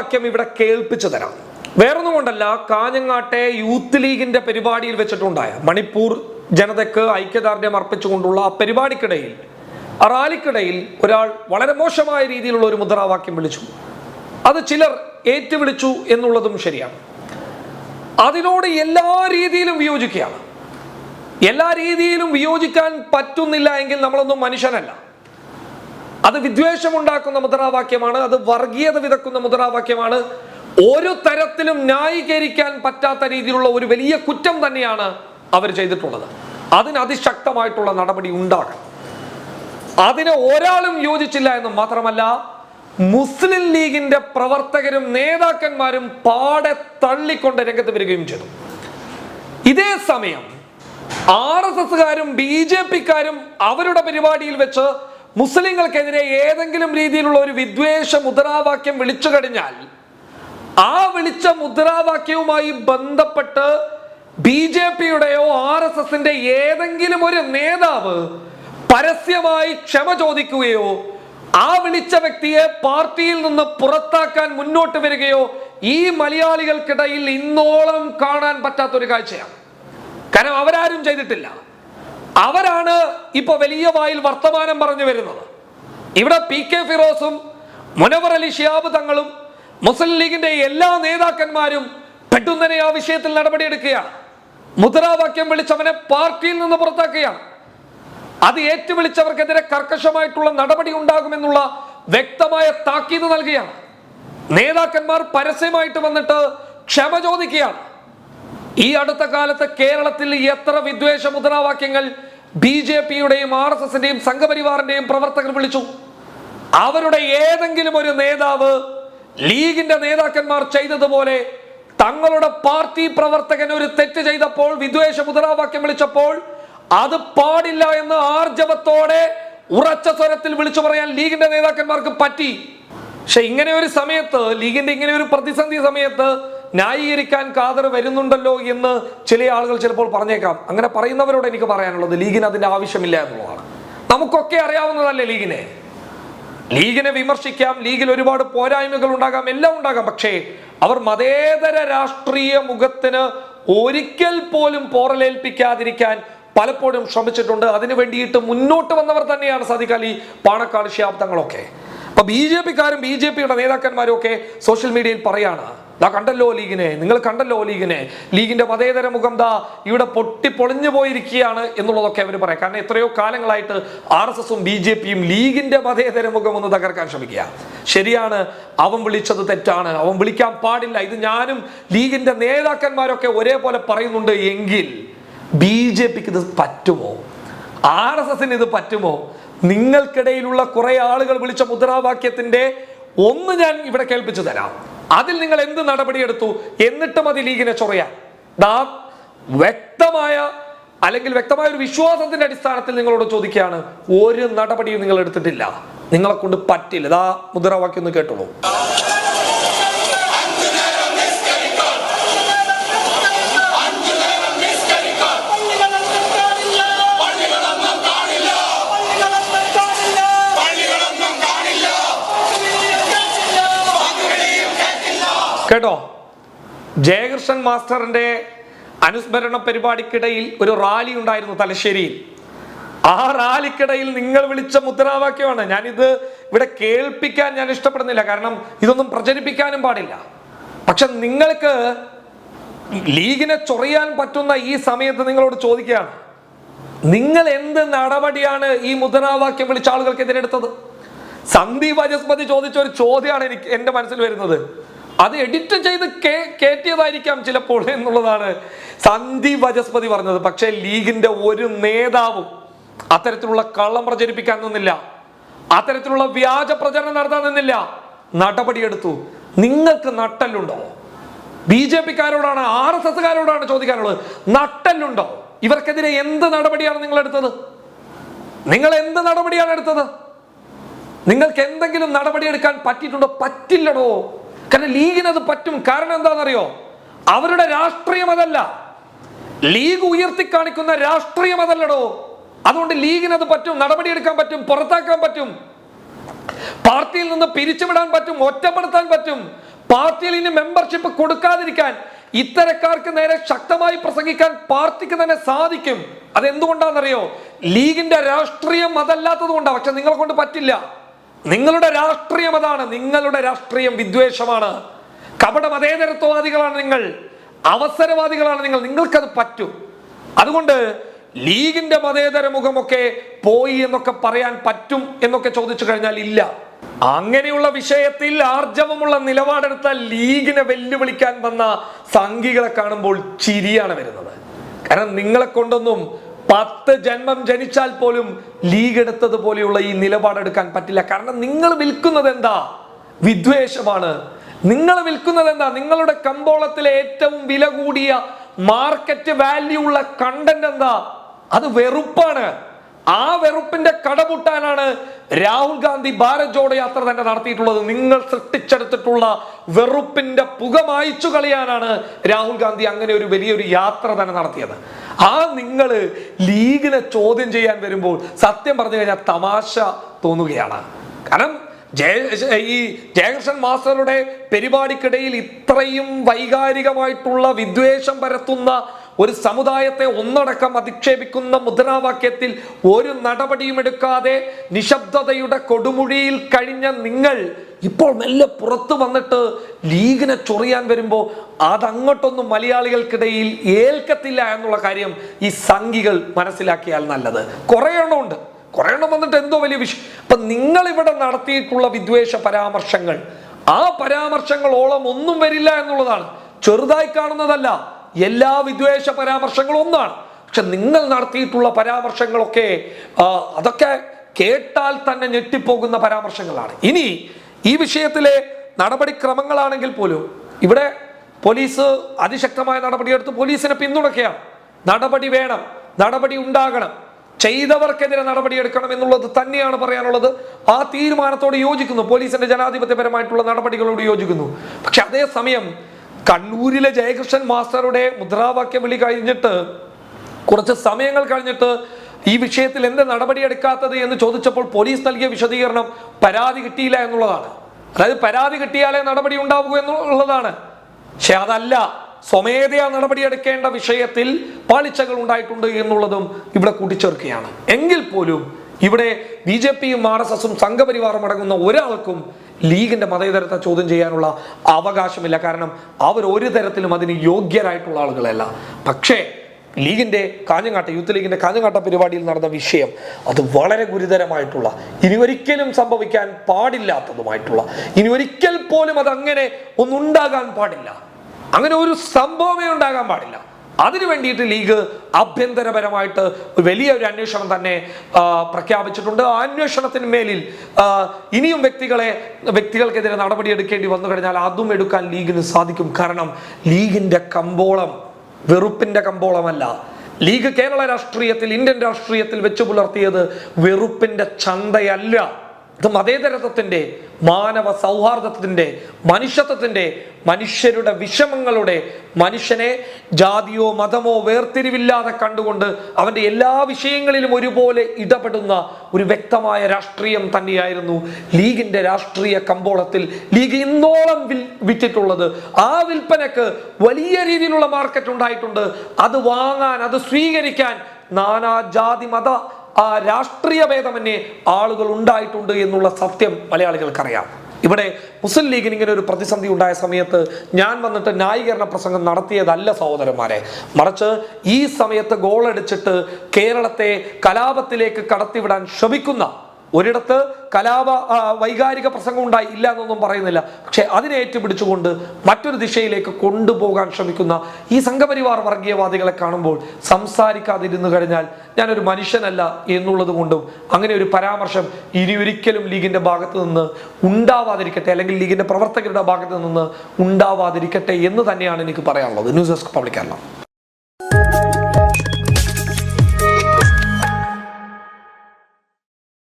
മുദ്രാവാക്യം ഇവിടെ കേൾപ്പിച്ചു തരാം വേറൊന്നും കൊണ്ടല്ല കാഞ്ഞങ്ങാട്ടെ യൂത്ത് ലീഗിന്റെ പരിപാടിയിൽ വെച്ചിട്ടുണ്ടായ മണിപ്പൂർ ജനതയ്ക്ക് ഐക്യദാർഢ്യം അർപ്പിച്ചുകൊണ്ടുള്ള ആ പരിപാടിക്കിടയിൽ ആ റാലിക്കിടയിൽ ഒരാൾ വളരെ മോശമായ രീതിയിലുള്ള ഒരു മുദ്രാവാക്യം വിളിച്ചു. അത് ചിലർ ഏറ്റുവിളിച്ചു എന്നുള്ളതും ശരിയാണ്. അതിനോട് എല്ലാ രീതിയിലും വിയോജിക്കുകയാണ്. എല്ലാ രീതിയിലും വിയോജിക്കാൻ പറ്റുന്നില്ല എങ്കിൽ നമ്മളൊന്നും മനുഷ്യനല്ല. അത് വിദ്വേഷമുണ്ടാക്കുന്ന മുദ്രാവാക്യമാണ് അത് വർഗീയത വിതക്കുന്ന മുദ്രാവാക്യമാണ്. ഒരു തരത്തിലും ന്യായീകരിക്കാൻ പറ്റാത്ത രീതിയിലുള്ള ഒരു വലിയ കുറ്റം തന്നെയാണ് അവർ ചെയ്തിട്ടുള്ളത്. അതിന് അതിശക്തമായിട്ടുള്ള നടപടി ഉണ്ടാകണം. അതിന് ഒരാളും യോജിച്ചില്ല എന്ന് മാത്രമല്ല മുസ്ലിം ലീഗിന്റെ പ്രവർത്തകരും നേതാക്കന്മാരും പാടെ തള്ളിക്കൊണ്ട് രംഗത്ത് വരികയും ചെയ്തു. ഇതേ സമയം ആർ എസ് എസുകാരും ബി ജെ പിക്കാരും അവരുടെ പരിപാടിയിൽ വെച്ച് മുസ്ലിങ്ങൾക്കെതിരെ ഏതെങ്കിലും രീതിയിലുള്ള ഒരു വിദ്വേഷ മുദ്രാവാക്യം വിളിച്ചു കഴിഞ്ഞാൽ ആ വിളിച്ച മുദ്രാവാക്യവുമായി ബന്ധപ്പെട്ട് ബി ജെ പിയുടെയോ ആർ എസ് എസിന്റെ ഏതെങ്കിലും ഒരു നേതാവ് പരസ്യമായി ക്ഷമ ചോദിക്കുകയോ ആ വിളിച്ച വ്യക്തിയെ പാർട്ടിയിൽ നിന്ന് പുറത്താക്കാൻ മുന്നോട്ട് വരികയോ ഈ മലയാളികൾക്കിടയിൽ ഇന്നോളം കാണാൻ പറ്റാത്ത ഒരു കാഴ്ചയാണ്. കാരണം അവരാരും ചെയ്തിട്ടില്ല. അവരാണ് ഇപ്പൊ വലിയ വായിൽ വർത്തമാനം പറഞ്ഞു വരുന്നത്. ഇവിടെ പി കെ ഫിറോസും മുനവർ അലി ഷിയാബ് തങ്ങളും മുസ്ലിം ലീഗിന്റെ എല്ലാ നേതാക്കന്മാരും പെട്ടെന്ന് ആ വിഷയത്തിൽ നടപടിയെടുക്കുകയാണ്. മുദ്രാവാക്യം വിളിച്ചവനെ പാർട്ടിയിൽ നിന്ന് പുറത്താക്കുകയാണ്. അത് ഏറ്റുവിളിച്ചവർക്കെതിരെ കർക്കശമായിട്ടുള്ള നടപടി ഉണ്ടാകുമെന്നുള്ള വ്യക്തമായ താക്കീത് നൽകുകയാണ്. നേതാക്കന്മാർ പരസ്യമായിട്ട് വന്നിട്ട് ക്ഷമ ചോദിക്കുകയാണ്. ഈ അടുത്ത കാലത്ത് കേരളത്തിൽ എത്ര വിദ്വേഷ മുദ്രാവാക്യങ്ങൾ ബി ജെ പിയുടെയും ആർ എസ് എസിന്റെയും സംഘപരിവാറിന്റെയും പ്രവർത്തകർ വിളിച്ചു. അവരുടെ ഏതെങ്കിലും ഒരു നേതാവ് ലീഗിന്റെ നേതാക്കന്മാർ ചെയ്തതുപോലെ തങ്ങളുടെ പാർട്ടി പ്രവർത്തകൻ ഒരു തെറ്റ് ചെയ്തപ്പോൾ വിദ്വേഷ മുദ്രാവാക്യം വിളിച്ചപ്പോൾ അത് പാടില്ല എന്ന് ആർജവത്തോടെ ഉറച്ച സ്വരത്തിൽ വിളിച്ചു പറയാൻ ലീഗിന്റെ നേതാക്കന്മാർക്ക് പറ്റി. പക്ഷെ ഇങ്ങനെ ഒരു സമയത്ത് ലീഗിന്റെ ഇങ്ങനെ ഒരു പ്രതിസന്ധി സമയത്ത് ന്യായീകരിക്കാൻ കാതർ വരുന്നുണ്ടല്ലോ എന്ന് ചില ആളുകൾ ചിലപ്പോൾ പറഞ്ഞേക്കാം. അങ്ങനെ പറയുന്നവരോട് എനിക്ക് പറയാനുള്ളത് ലീഗിന് അതിന്റെ ആവശ്യമില്ല എന്നുള്ളതാണ്. നമുക്കൊക്കെ അറിയാവുന്നതല്ലേ ലീഗിനെ? ലീഗിനെ വിമർശിക്കാം ലീഗിൽ ഒരുപാട് പോരായ്മകൾ ഉണ്ടാകാം എല്ലാം ഉണ്ടാകാം. പക്ഷേ അവർ മതേതര രാഷ്ട്രീയ മുഖത്തിന് ഒരിക്കൽ പോലും പോറലേൽപ്പിക്കാതിരിക്കാൻ പലപ്പോഴും ശ്രമിച്ചിട്ടുണ്ട്. അതിനു വേണ്ടിയിട്ട് മുന്നോട്ട് വന്നവർ തന്നെയാണ് സദിഖ് അലി പാണക്കാട് ശാബ്ദങ്ങളൊക്കെ അപ്പൊ ബി ജെ പിക്കാരും ബി ജെ പിയുടെ നേതാക്കന്മാരും ഒക്കെ സോഷ്യൽ മീഡിയയിൽ പറയാണ് ദാ കണ്ടല്ലോ ലീഗിനെ നിങ്ങൾ കണ്ടല്ലോ ലീഗിനെ. ലീഗിന്റെ മതേതര മുഖം ദാ ഇവിടെ പൊട്ടി പൊളിഞ്ഞു പോയിരിക്കുകയാണ് എന്നുള്ളതൊക്കെ അവർ പറയാം. കാരണം എത്രയോ കാലങ്ങളായിട്ട് ആർ എസ് എസും ബി ജെ പിയും ലീഗിന്റെ മതേതര മുഖം ഒന്ന് തകർക്കാൻ ശ്രമിക്കുക. ശരിയാണ് അവൻ വിളിച്ചത് തെറ്റാണ്. അവൻ വിളിക്കാൻ പാടില്ല. ഇത് ഞാനും ലീഗിന്റെ നേതാക്കന്മാരൊക്കെ ഒരേപോലെ പറയുന്നുണ്ട് എങ്കിൽ ബി ജെ പിക്ക് ഇത് പറ്റുമോ? ആർ എസ് എസിന് ഇത് പറ്റുമോ? നിങ്ങൾക്കിടയിലുള്ള കുറെ ആളുകൾ വിളിച്ച മുദ്രാവാക്യത്തിന്റെ ഒന്ന് ഞാൻ ഇവിടെ കേൾപ്പിച്ചു തരാം. അതിൽ നിങ്ങൾ എന്ത് നടപടിയെടുത്തു? എന്നിട്ടും അത് ലീഗിനെ ചൊറയാൻ. ദാ വ്യക്തമായ അല്ലെങ്കിൽ വ്യക്തമായ ഒരു വിശ്വാസത്തിന്റെ അടിസ്ഥാനത്തിൽ നിങ്ങളോട് ചോദിക്കുകയാണ് ഒരു നടപടിയും നിങ്ങൾ എടുത്തിട്ടില്ല. നിങ്ങളെ കൊണ്ട് പറ്റില്ല. ഇതാ മുദ്രാവാക്യം ഒന്ന് കേട്ടോളൂ. കേട്ടോ? ജയകൃഷ്ണൻ മാസ്റ്ററിന്റെ അനുസ്മരണ പരിപാടിക്കിടയിൽ ഒരു റാലി ഉണ്ടായിരുന്നു തലശ്ശേരിയിൽ. ആ റാലിക്കിടയിൽ നിങ്ങൾ വിളിച്ച മുദ്രാവാക്യമാണ്. ഞാനിത് ഇവിടെ കേൾപ്പിക്കാൻ ഞാൻ ഇഷ്ടപ്പെടുന്നില്ല. കാരണം ഇതൊന്നും പ്രചരിപ്പിക്കാനും പാടില്ല. പക്ഷെ നിങ്ങൾക്ക് ലീഗിനെ ചൊറിയാൻ പറ്റുന്ന ഈ സമയത്ത് നിങ്ങളോട് ചോദിക്കുകയാണ്. നിങ്ങൾ എന്ത് നടപടിയാണ് ഈ മുദ്രാവാക്യം വിളിച്ച ആളുകൾക്ക് എതിരെടുത്തത് സന്ദീപ് വജസ്പതി ചോദിച്ച ഒരു ചോദ്യമാണ് എനിക്ക് എന്റെ മനസ്സിൽ വരുന്നത്. അത് എഡിറ്റ് ചെയ്ത് കേ- കേറ്റിയതായിരിക്കാം ചിലപ്പോൾ എന്നുള്ളതാണ് സന്ദീപ് വജസ്പതി പറഞ്ഞത്. പക്ഷേ ലീഗിന്റെ ഒരു നേതാവും അത്തരത്തിലുള്ള കള്ളം പ്രചരിപ്പിക്കാൻ നിന്നില്ല. അത്തരത്തിലുള്ള വ്യാജ പ്രചരണം നടത്താൻ നിന്നില്ല. നടപടിയെടുത്തു. നിങ്ങൾക്ക് നട്ടല്ലുണ്ടോ? ബി ജെ പിക്കാരോടാണ് ആർ എസ് എസ്കാരോടാണ് ചോദിക്കാനുള്ളത്. നട്ടല്ലുണ്ടോ? ഇവർക്കെതിരെ എന്ത് നടപടിയാണ് നിങ്ങൾ എടുത്തത് നിങ്ങൾ എന്ത് നടപടിയാണ് എടുത്തത്? നിങ്ങൾക്ക് എന്തെങ്കിലും നടപടി എടുക്കാൻ പറ്റിയിട്ടുണ്ടോ? പറ്റില്ലടോ. കാരണം ലീഗിന് അത് പറ്റും. കാരണം എന്താണെന്നറിയോ? അവരുടെ രാഷ്ട്രീയം അതല്ല. ലീഗ് ഉയർത്തി കാണിക്കുന്ന രാഷ്ട്രീയം അതല്ലടോ. അതുകൊണ്ട് ലീഗിന് അത് പറ്റും. നടപടിയെടുക്കാൻ പറ്റും. പുറത്താക്കാൻ പറ്റും. പാർട്ടിയിൽ നിന്ന് പിരിച്ചുവിടാൻ പറ്റും. ഒറ്റപ്പെടുത്താൻ പറ്റും. പാർട്ടിയിൽ ഇനി മെമ്പർഷിപ്പ് കൊടുക്കാതിരിക്കാൻ ഇത്തരക്കാർക്ക് നേരെ ശക്തമായി പ്രസംഗിക്കാൻ പാർട്ടിക്ക് തന്നെ സാധിക്കും. അതെന്തുകൊണ്ടാണെന്നറിയോ? ലീഗിന്റെ രാഷ്ട്രീയം അതല്ലാത്തത് കൊണ്ടാണ് പക്ഷെ നിങ്ങളെ കൊണ്ട് പറ്റില്ല. നിങ്ങളുടെ രാഷ്ട്രീയം അതാണ് നിങ്ങളുടെ രാഷ്ട്രീയം വിദ്വേഷമാണ്. കപട മതേതരത്വവാദികളാണ് നിങ്ങൾ അവസരവാദികളാണ് നിങ്ങൾ നിങ്ങൾക്കത് പറ്റും. അതുകൊണ്ട് ലീഗിന്റെ മതേതര മുഖമൊക്കെ പോയി എന്നൊക്കെ പറയാൻ പറ്റും എന്നൊക്കെ ചോദിച്ചു കഴിഞ്ഞാൽ ഇല്ല. അങ്ങനെയുള്ള വിഷയത്തിൽ ആർജവമുള്ള നിലപാടെടുത്ത ലീഗിനെ വെല്ലുവിളിക്കാൻ വന്ന സംഘികളെ കാണുമ്പോൾ ചിരിയാണ് വരുന്നത്. കാരണം നിങ്ങളെ കൊണ്ടൊന്നും പത്ത് ജന്മം ജനിച്ചാൽ പോലും ലീഗ് എടുത്തത് പോലെയുള്ള ഈ നിലപാടെടുക്കാൻ പറ്റില്ല. കാരണം നിങ്ങൾ വിൽക്കുന്നത് എന്താ? വിദ്വേഷമാണ്. നിങ്ങൾ വിൽക്കുന്നത് എന്താ? നിങ്ങളുടെ കമ്പോളത്തിലെ ഏറ്റവും വില കൂടിയ മാർക്കറ്റ് വാല്യൂ ഉള്ള കണ്ടന്റ് എന്താ? അത് വെറുപ്പാണ്. ആ വെറുപ്പിന്റെ കടമുട്ടാനാണ് രാഹുൽ ഗാന്ധി ഭാരത് ജോഡോ യാത്ര തന്നെ നടത്തിയിട്ടുള്ളത്. നിങ്ങൾ സൃഷ്ടിച്ചെടുത്തിട്ടുള്ള വെറുപ്പിന്റെ പുക മായ്ച്ചു കളയാനാണ് രാഹുൽ ഗാന്ധി അങ്ങനെ ഒരു വലിയൊരു യാത്ര തന്നെ നടത്തിയത്. ആ നിങ്ങൾ ലീഗിനെ ചോദ്യം ചെയ്യാൻ വരുമ്പോൾ സത്യം പറഞ്ഞു കഴിഞ്ഞാൽ തമാശ തോന്നുകയാണ്. കാരണം ജയ ഈ ജയകൃഷ്ണൻ മാസ്റ്ററുടെ പരിപാടിക്കിടയിൽ ഇത്രയും വൈകാരികമായിട്ടുള്ള വിദ്വേഷം പരത്തുന്ന ഒരു സമുദായത്തെ ഒന്നടക്കം അധിക്ഷേപിക്കുന്ന മുദ്രാവാക്യത്തിൽ ഒരു നടപടിയും എടുക്കാതെ നിശബ്ദതയുടെ കൊടുമുഴിയിൽ കഴിഞ്ഞ നിങ്ങൾ ഇപ്പോൾ മെല്ലെ പുറത്തു വന്നിട്ട് ലീഗിനെ ചൊറിയാൻ വരുമ്പോൾ അതങ്ങോട്ടൊന്നും മലയാളികൾക്കിടയിൽ ഏൽക്കത്തില്ല എന്നുള്ള കാര്യം ഈ സംഘികൾ മനസ്സിലാക്കിയാൽ നല്ലത്. കുറേ എണ്ണമുണ്ട് കുറെ എണ്ണം വന്നിട്ട് എന്തോ വലിയ വിഷയം അപ്പൊ നിങ്ങളിവിടെ നടത്തിയിട്ടുള്ള വിദ്വേഷ പരാമർശങ്ങൾ ആ പരാമർശങ്ങളോളം ഒന്നും വരില്ല എന്നുള്ളതാണ്. ചെറുതായി കാണുന്നതല്ല. എല്ലാ വിദ്വേഷ പരാമർശങ്ങളും ഒന്നാണ്. പക്ഷെ നിങ്ങൾ നടത്തിയിട്ടുള്ള പരാമർശങ്ങളൊക്കെ അതൊക്കെ കേട്ടാൽ തന്നെ ഞെട്ടിപ്പോകുന്ന പരാമർശങ്ങളാണ്. ഇനി ഈ വിഷയത്തിലെ നടപടിക്രമങ്ങളാണെങ്കിൽ പോലും ഇവിടെ പോലീസ് അതിശക്തമായ നടപടിയെടുത്ത് പോലീസിനെ പിന്തുണയ്ക്കുകയാണ്. നടപടി വേണം നടപടി ഉണ്ടാകണം ചെയ്തവർക്കെതിരെ നടപടിയെടുക്കണം എന്നുള്ളത് തന്നെയാണ് പറയാനുള്ളത്. ആ തീരുമാനത്തോട് യോജിക്കുന്നു പോലീസിന്റെ ജനാധിപത്യപരമായിട്ടുള്ള നടപടികളോട് യോജിക്കുന്നു. പക്ഷെ അതേസമയം കണ്ണൂരിലെ ജയകൃഷ്ണൻ മാസ്റ്ററുടെ മുദ്രാവാക്യം വിളി കഴിഞ്ഞിട്ട് കുറച്ച് സമയങ്ങൾ കഴിഞ്ഞിട്ട് ഈ വിഷയത്തിൽ എന്ത് നടപടിയെടുക്കാത്തത് എന്ന് ചോദിച്ചപ്പോൾ പോലീസ് നൽകിയ വിശദീകരണം പരാതി കിട്ടിയില്ല എന്നുള്ളതാണ്. അതായത് പരാതി കിട്ടിയാലേ നടപടി ഉണ്ടാവൂ എന്നുള്ളതാണ്. പക്ഷെ അതല്ല സ്വമേധയാ നടപടിയെടുക്കേണ്ട വിഷയത്തിൽ പാളിച്ചകൾ ഉണ്ടായിട്ടുണ്ട് എന്നുള്ളതും ഇവിടെ കൂട്ടിച്ചേർക്കുകയാണ്. എങ്കിൽ പോലും ഇവിടെ ബി ജെ പിയും ആർ എസ് എസും സംഘപരിവാറും അടങ്ങുന്ന ഒരാൾക്കും ലീഗിന്റെ മതേതരത്തെ ചോദ്യം ചെയ്യാനുള്ള അവകാശമില്ല. കാരണം അവർ ഒരു തരത്തിലും അതിന് യോഗ്യരായിട്ടുള്ള ആളുകളല്ല. പക്ഷേ ലീഗിന്റെ കാഞ്ഞങ്ങാട്ട യൂത്ത് ലീഗിന്റെ കാഞ്ഞങ്ങാട്ട പരിപാടിയിൽ നടന്ന വിഷയം അത് വളരെ ഗുരുതരമായിട്ടുള്ള ഇനി ഒരിക്കലും സംഭവിക്കാൻ പാടില്ലാത്തതുമായിട്ടുള്ള ഇനി ഒരിക്കൽ പോലും അത് അങ്ങനെ ഒന്നുണ്ടാകാൻ പാടില്ല. അങ്ങനെ ഒരു സംഭവമേ ഉണ്ടാകാൻ പാടില്ല. അതിനു വേണ്ടിയിട്ട് ലീഗ് ആഭ്യന്തരപരമായിട്ട് വലിയ ഒരു അന്വേഷണം തന്നെ പ്രഖ്യാപിച്ചിട്ടുണ്ട്. ആ അന്വേഷണത്തിന് മേലിൽ ഇനിയും വ്യക്തികളെ വ്യക്തികൾക്കെതിരെ നടപടിയെടുക്കേണ്ടി വന്നു കഴിഞ്ഞാൽ അതും എടുക്കാൻ ലീഗിന് സാധിക്കും. കാരണം ലീഗിന്റെ കമ്പോളം വെറുപ്പിന്റെ കമ്പോളമല്ല. ലീഗ് കേരള രാഷ്ട്രീയത്തിൽ ഇന്ത്യൻ രാഷ്ട്രീയത്തിൽ വെച്ചു പുലർത്തിയത് വെറുപ്പിന്റെ ചന്തയല്ല. ഇത് മതേതരത്വത്തിന്റെ മാനവ സൗഹാർദ്ദത്തിന്റെ മനുഷ്യത്വത്തിന്റെ മനുഷ്യരുടെ വിഷമങ്ങളുടെ മനുഷ്യനെ ജാതിയോ മതമോ വേർതിരിവില്ലാതെ കണ്ടുകൊണ്ട് അവന്റെ എല്ലാ വിഷയങ്ങളിലും ഒരുപോലെ ഇടപെടുന്ന ഒരു വ്യക്തമായ രാഷ്ട്രീയം തന്നെയായിരുന്നു ലീഗിന്റെ രാഷ്ട്രീയ കമ്പോളത്തിൽ. ലീഗ് ഇന്നോളം വിൽ വിറ്റിട്ടുള്ളത്. ആ വിൽപ്പനക്ക് വലിയ രീതിയിലുള്ള മാർക്കറ്റ് ഉണ്ടായിട്ടുണ്ട്. അത് വാങ്ങാൻ അത് സ്വീകരിക്കാൻ നാനാ ജാതി മത ആ രാഷ്ട്രീയ ഭേദമന്യേ ആളുകൾ ഉണ്ടായിട്ടുണ്ട് എന്നുള്ള സത്യം മലയാളികൾക്കറിയാം. ഇവിടെ മുസ്ലിം ലീഗിന് ഇങ്ങനെ ഒരു പ്രതിസന്ധി ഉണ്ടായ സമയത്ത് ഞാൻ വന്നിട്ട് ന്യായീകരണ പ്രസംഗം നടത്തിയതല്ല സഹോദരന്മാരെ. മറിച്ച് ഈ സമയത്ത് ഗോളടിച്ചിട്ട് കേരളത്തെ കലാപത്തിലേക്ക് കടത്തിവിടാൻ ശ്രമിക്കുന്ന ഒരിടത്ത് കലാപ വൈകാരിക പ്രസംഗം ഉണ്ടായി ഇല്ല എന്നൊന്നും പറയുന്നില്ല. പക്ഷെ അതിനെ ഏറ്റുപിടിച്ചുകൊണ്ട് മറ്റൊരു ദിശയിലേക്ക് കൊണ്ടുപോകാൻ ശ്രമിക്കുന്ന ഈ സംഘപരിവാർ വർഗീയവാദികളെ കാണുമ്പോൾ സംസാരിക്കാതിരുന്നു കഴിഞ്ഞാൽ ഞാനൊരു മനുഷ്യനല്ല എന്നുള്ളത് കൊണ്ടും അങ്ങനെ ഒരു പരാമർശം ഇനി ഒരിക്കലും ലീഗിന്റെ ഭാഗത്ത് നിന്ന് ഉണ്ടാവാതിരിക്കട്ടെ അല്ലെങ്കിൽ ലീഗിന്റെ പ്രവർത്തകരുടെ ഭാഗത്ത് നിന്ന് ഉണ്ടാവാതിരിക്കട്ടെ എന്ന് തന്നെയാണ് എനിക്ക് പറയാനുള്ളത്. News desk public Kerala.